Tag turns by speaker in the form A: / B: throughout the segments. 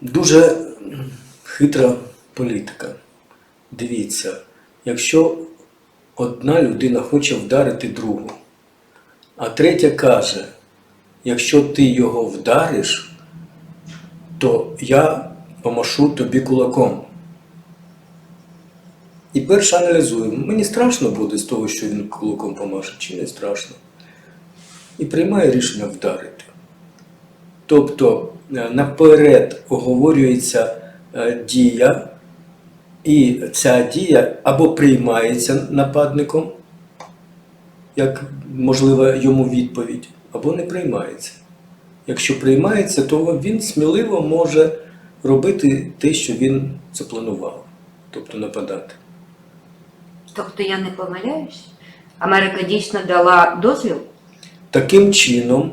A: Дуже хитра політика. Дивіться, якщо одна людина хоче вдарити другу, а третя каже, якщо ти його вдариш, то я помашу тобі кулаком. І перше аналізуємо, мені страшно буде з того, що він кулаком помаже, чи не страшно. І приймає рішення вдарити. Тобто наперед оговорюється е, дія, і ця дія або приймається нападником, як можлива йому відповідь, або не приймається. Якщо приймається, то він сміливо може робити те, що він запланував, тобто нападати.
B: Тобто я не помиляюсь? Америка дійсно дала дозвіл?
A: Таким чином, е,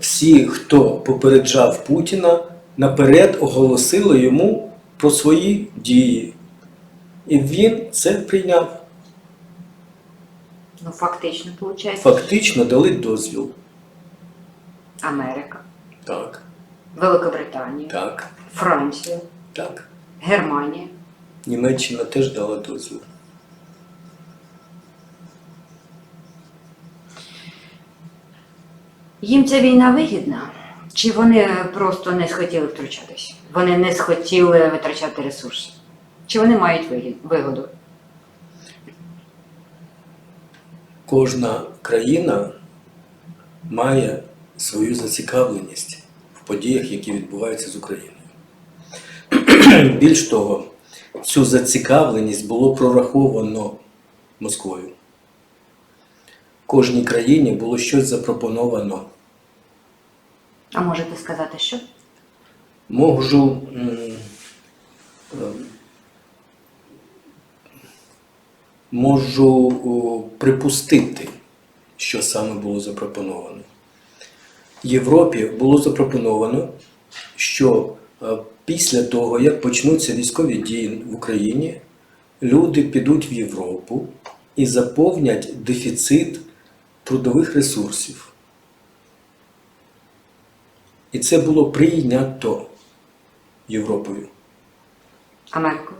A: всі, хто попереджав Путіна, наперед оголосили йому про свої дії. І він це прийняв.
B: Ну, фактично, виходить.
A: Фактично дали дозвіл.
B: Америка,
A: Так,
B: Великобританія,
A: так,
B: Франція,
A: так.
B: Германія.
A: Німеччина теж дала дозвіл.
B: Їм ця війна вигідна? Чи вони просто не схотіли втручатись? Вони не схотіли витрачати ресурси? Чи вони мають вигоду?
A: Кожна країна має свою зацікавленість в подіях, які відбуваються з Україною. Більш того, цю зацікавленість було прораховано Москвою. Кожній країні було щось запропоновано.
B: А можете сказати, що?
A: Можу можу припустити, що саме було запропоновано. Європі було запропоновано, що е, після того, як почнуться військові дії в Україні, люди підуть в Європу і заповнять дефіцит трудових ресурсів. І це було прийнято Європою.
B: Америку?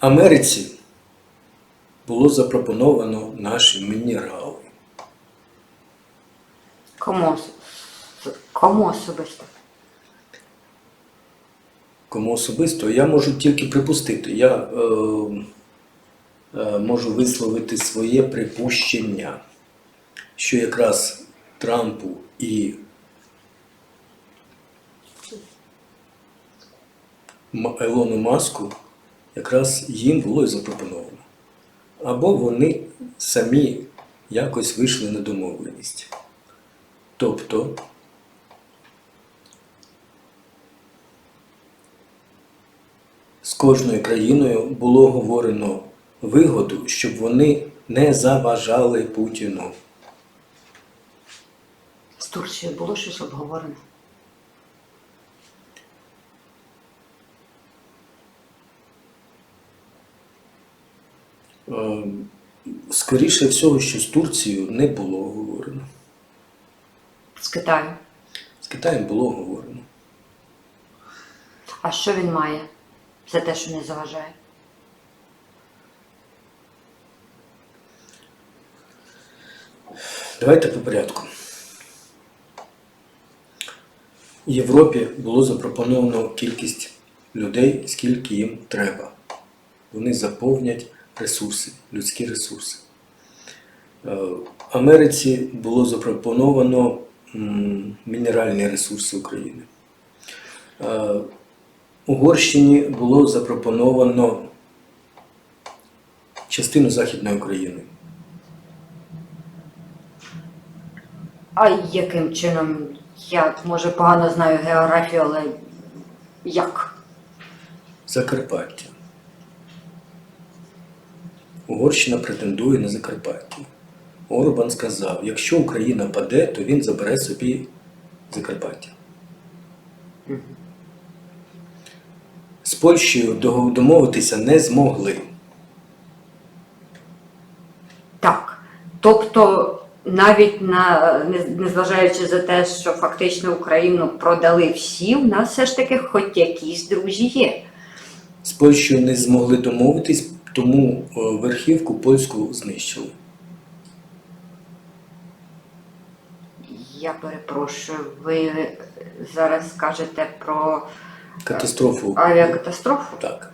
A: Америці було запропоновано наші мінерали.
B: Кому, кому особисто?
A: Кому особисто я можу тільки припустити. Я е, е, можу висловити своє припущення, що якраз Трампу і Елону Маску якраз їм було і запропоновано. Або вони самі якось вийшли на домовленість. Тобто з кожною країною було говорено вигоду, щоб вони не заважали Путіну.
B: З Турцією було щось обговорено?
A: Е, Скоріше всього, що з Турцією не було говорено.
B: З Китаю.
A: З Китаєм було говорено.
B: А що він має за те, що не заважає?
A: Давайте по порядку. Європі було запропоновано кількість людей, скільки їм треба. Вони заповнять ресурси, людські ресурси. Е, Америці було запропоновано мінеральні ресурси України. Е, Угорщині було запропоновано частину Західної України.
B: А яким чином? Я може погано знаю географію, але як?
A: Закарпаття. Угорщина претендує на Закарпаття. Орбан сказав, якщо Україна паде, то він забере собі Закарпаття. З Польщею домовитися не змогли.
B: Так. Тобто навіть на не- незважаючи за те, що фактично Україну продали всі, у нас все ж таки хоч якісь друзі є.
A: З Польщею не змогли домовитись, тому е, верхівку польську знищили.
B: Я перепрошую, ви зараз скажете про
A: Катастрофу.
B: авіакатастрофу?
A: Так.